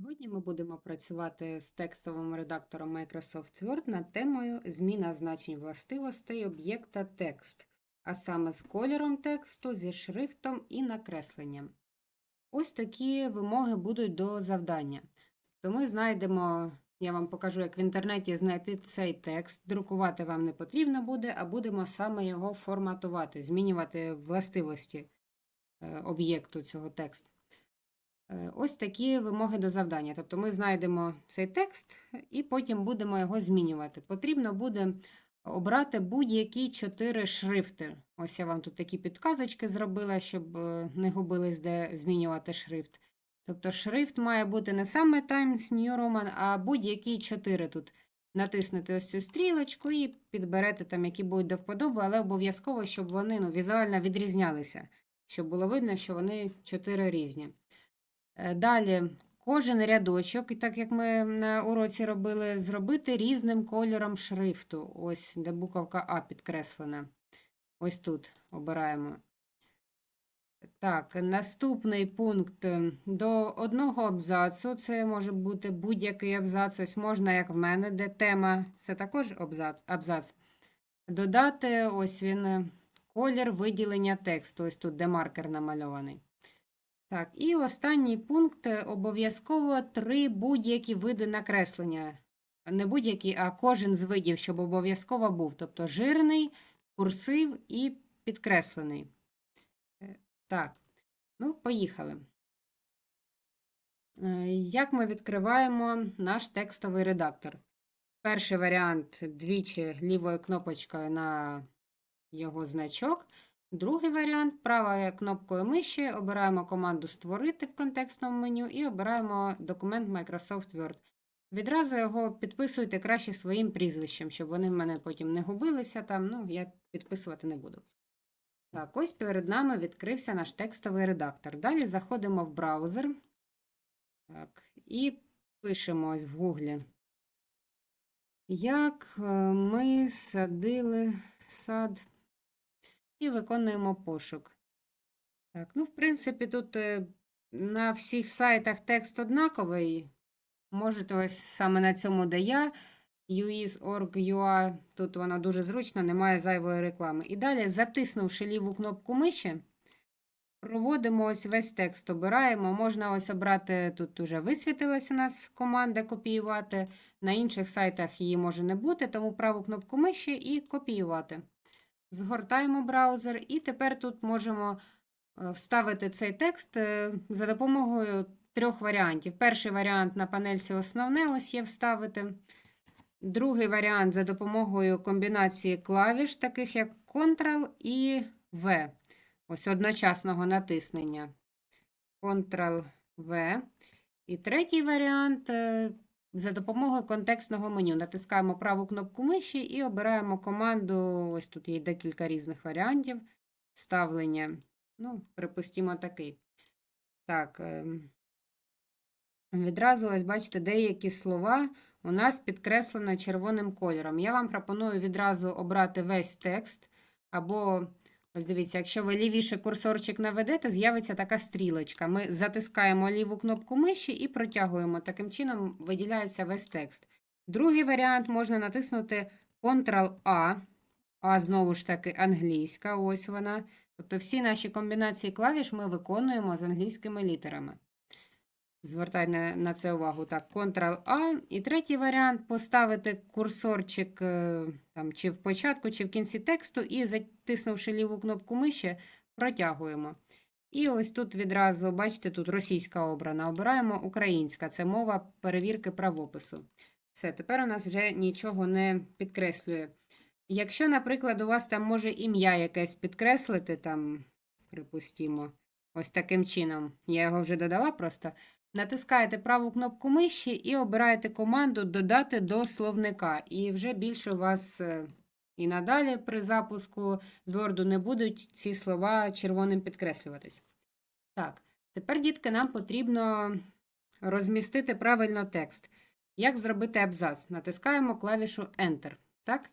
Сьогодні ми будемо працювати з текстовим редактором Microsoft Word над темою Зміна значень властивостей об'єкта текст, а саме з кольором тексту, зі шрифтом і накресленням. Ось такі вимоги будуть до завдання. То ми знайдемо, я вам покажу, як в інтернеті знайти цей текст. Друкувати вам не потрібно буде, а будемо саме його форматувати, змінювати властивості е, об'єкту цього тексту. Е, Ось такі вимоги до завдання. Тобто ми знайдемо цей текст і потім будемо його змінювати. Потрібно буде обрати будь-які чотири шрифти. Ось я вам тут такі підказочки зробила, щоб е, не губились, де змінювати шрифт. Тобто шрифт має бути не саме Times New Roman, а будь-які чотири тут. Натиснете ось цю стрілочку і підберете там, які будуть до вподоби, але обов'язково, щоб вони ну, візуально відрізнялися, щоб було видно, що вони чотири різні. Е, Далі кожен рядочок, і так як ми на уроці робили, зробити різним кольором шрифту. Ось де буковка А підкреслена. Ось тут обираємо. Так, наступний пункт до одного абзацу. Це може бути будь-який абзац. Ось можна, як в мене, де тема, це також абзац. абзац. Додати ось він колір виділення тексту. Ось тут, де маркер намальований. Так, і останній пункт е, обов'язково три будь-які види накреслення. Не будь-які, а кожен з видів, щоб обов'язково був. Тобто жирний, курсив і підкреслений. Е, Так, ну, поїхали. Е, Як ми відкриваємо наш текстовий редактор? Перший варіант двічі лівою кнопочкою на його значок. Другий варіант правою кнопкою миші обираємо команду Створити в контекстному меню і обираємо документ Microsoft Word. Відразу його підписуйте краще своїм прізвищем, щоб вони в мене потім не губилися там. Ну, я підписувати не буду. Так, ось перед нами відкрився наш текстовий редактор. Далі заходимо в браузер. Так, і пишемо ось в Гуглі. Як е, ми садили сад і виконуємо пошук. Так, ну, в принципі, тут е, на всіх сайтах текст однаковий. Можете ось саме на цьому, де я, uis.org.ua, тут вона дуже зручна, немає зайвої реклами. І далі, затиснувши ліву кнопку миші, проводимо ось весь текст, обираємо. Можна ось обрати, тут вже висвітилась у нас команда копіювати. На інших сайтах її може не бути, тому праву кнопку миші і копіювати. Згортаємо браузер, і тепер тут можемо е, вставити цей текст е, за допомогою трьох варіантів. Перший варіант на панельці основне ось є вставити. Другий варіант за допомогою комбінації клавіш, таких як Ctrl і V. Ось одночасного натиснення. Ctrl-V. І третій варіант е, за допомогою контекстного меню. Натискаємо праву кнопку миші і обираємо команду. Ось тут є декілька різних варіантів вставлення. Ну, припустимо такий. Так. ем, Відразу, ось бачите, деякі слова у нас підкреслено червоним кольором. Я вам пропоную відразу обрати весь текст. Або, ось дивіться, якщо ви лівіше курсорчик наведете, з'явиться така стрілочка. Ми затискаємо ліву кнопку миші і протягуємо. Таким чином виділяється весь текст. Другий варіант можна натиснути Ctrl-A, а знову ж таки англійська, ось вона. Тобто всі наші комбінації клавіш ми виконуємо з англійськими літерами. Звертай на, це увагу. Так, Ctrl-A. І третій варіант поставити курсорчик е, там, чи в початку, чи в кінці тексту, і затиснувши ліву кнопку миші, протягуємо. І ось тут відразу, бачите, тут російська обрана. Обираємо українська. Це мова перевірки правопису. Все, тепер у нас вже нічого не підкреслює. Якщо, наприклад, у вас там може ім'я якесь підкреслити, там, припустімо, ось таким чином, я його вже додала просто. Натискаєте праву кнопку миші і обираєте команду Додати до словника. І вже більше у вас е, і надалі при запуску Word не будуть ці слова червоним підкреслюватись. Так, тепер, дітки, нам потрібно розмістити правильно текст. Як зробити абзац? Натискаємо клавішу Enter. Так?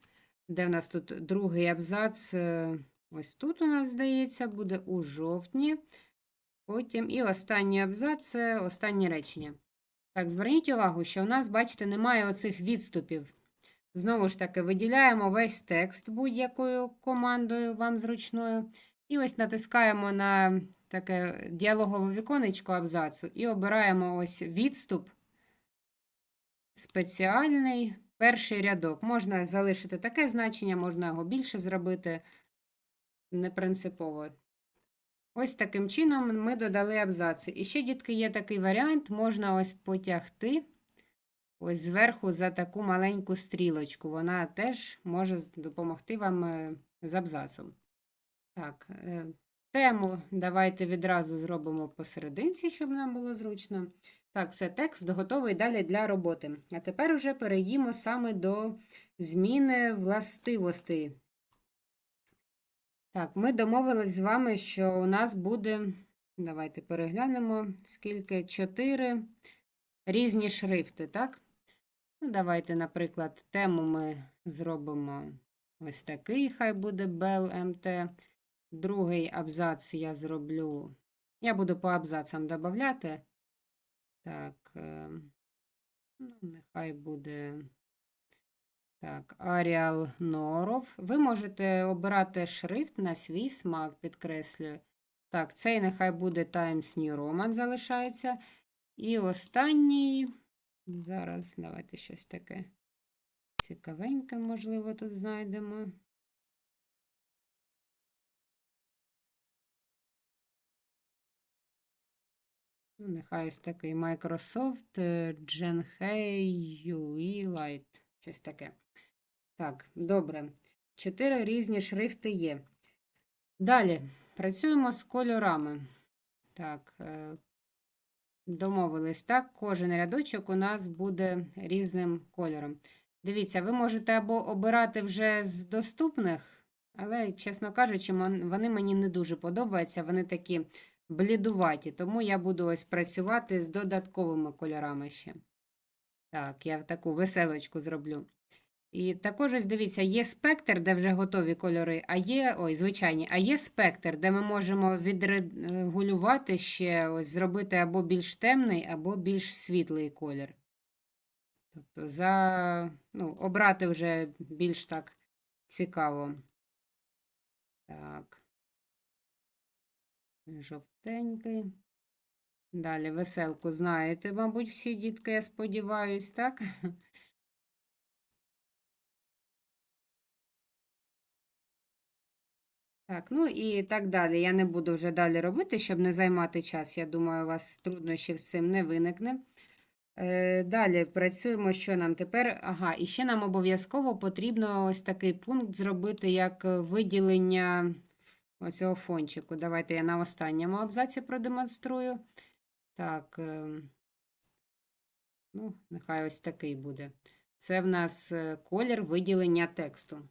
Де в нас тут другий абзац? Е, Ось тут у нас, здається, буде у жовтні. Потім і останній абзац це останнє речення. Так, зверніть увагу, що у нас, бачите, немає оцих відступів. Знову ж таки, виділяємо весь текст будь-якою командою вам зручною. І ось натискаємо на таке діалогове віконечко абзацу і обираємо ось відступ спеціальний перший рядок. Можна залишити таке значення, можна його більше зробити, не принципово. Ось таким чином ми додали абзаци. І ще, дітки, є такий варіант, можна ось потягти ось зверху за таку маленьку стрілочку. Вона теж може допомогти вам е, з абзацом. Так, е, тему давайте відразу зробимо посерединці, щоб нам було зручно. Так, все, текст готовий далі для роботи. А тепер уже перейдімо саме до зміни властивостей. Так, ми домовились з вами, що у нас буде, давайте переглянемо, скільки, чотири різні шрифти, так? Ну, давайте, наприклад, тему ми зробимо ось такий, хай буде Bell. Другий абзац я зроблю. Я буду по абзацам додавати. Так, е, ну, нехай буде. Так, Arial Norov. Ви можете обирати шрифт на свій смак, підкреслюю. Так, цей нехай буде Times New Roman залишається. І останній. Зараз давайте щось таке цікавеньке, можливо, тут знайдемо. Ну, нехай ось такий Microsoft е, Genhei UE Lite. Щось таке. Так, добре. Чотири різні шрифти є. Далі працюємо з кольорами. Так, е, домовились, так? Кожен рядочок у нас буде різним кольором. Дивіться, ви можете або обирати вже з доступних, але, чесно кажучи, вони мені не дуже подобаються. Вони такі блідуваті, тому я буду ось працювати з додатковими кольорами ще. Так, я таку веселочку зроблю. І також ось дивіться, є спектр, де вже готові кольори, а є, ой, звичайні, а є спектр, де ми можемо відрегулювати ще, ось зробити або більш темний, або більш світлий колір. Тобто за, ну, обрати вже більш так цікаво. Так. Жовтенький. Далі веселку знаєте, мабуть, всі дітки, я сподіваюсь, так? Так, ну і так далі. Я не буду вже далі робити, щоб не займати час. Я думаю, у вас труднощів з цим не виникне. Е, Далі працюємо, що нам тепер. Ага, і ще нам обов'язково потрібно ось такий пункт зробити, як виділення оцього фончику. Давайте я на останньому абзаці продемонструю. Так, е, ну, нехай ось такий буде. Це в нас е, колір виділення тексту.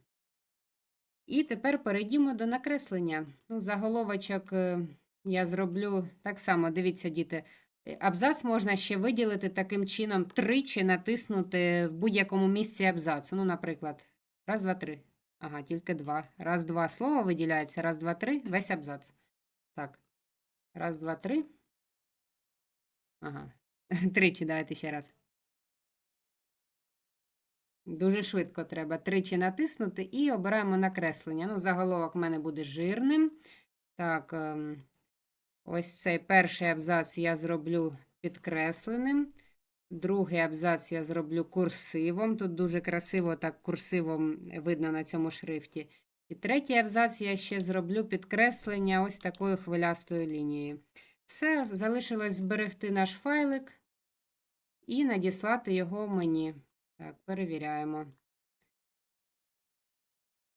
І тепер перейдімо до накреслення. Ну, заголовочок е, я зроблю так само. Дивіться, діти. Е, Абзац можна ще виділити таким чином тричі натиснути в будь-якому місці абзацу. Ну, наприклад, раз, два, три. Ага, тільки два. Раз, два слово виділяється. Раз, два, три. Весь абзац. Так. Раз, два, три. Ага. Тричі давайте ще раз. Дуже швидко треба тричі натиснути і обираємо накреслення. Ну, заголовок в мене буде жирним. Так, ем, ось цей перший абзац я зроблю підкресленим. Другий абзац я зроблю курсивом. Тут дуже красиво так курсивом видно на цьому шрифті. І третій абзац я ще зроблю підкреслення ось такою хвилястою лінією. Все, залишилось зберегти наш файлик і надіслати його мені. Так, перевіряємо.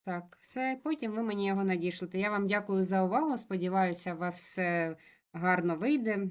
Так, все. Потім ви мені його надішлете. Я вам дякую за увагу. Сподіваюся, у вас все гарно вийде.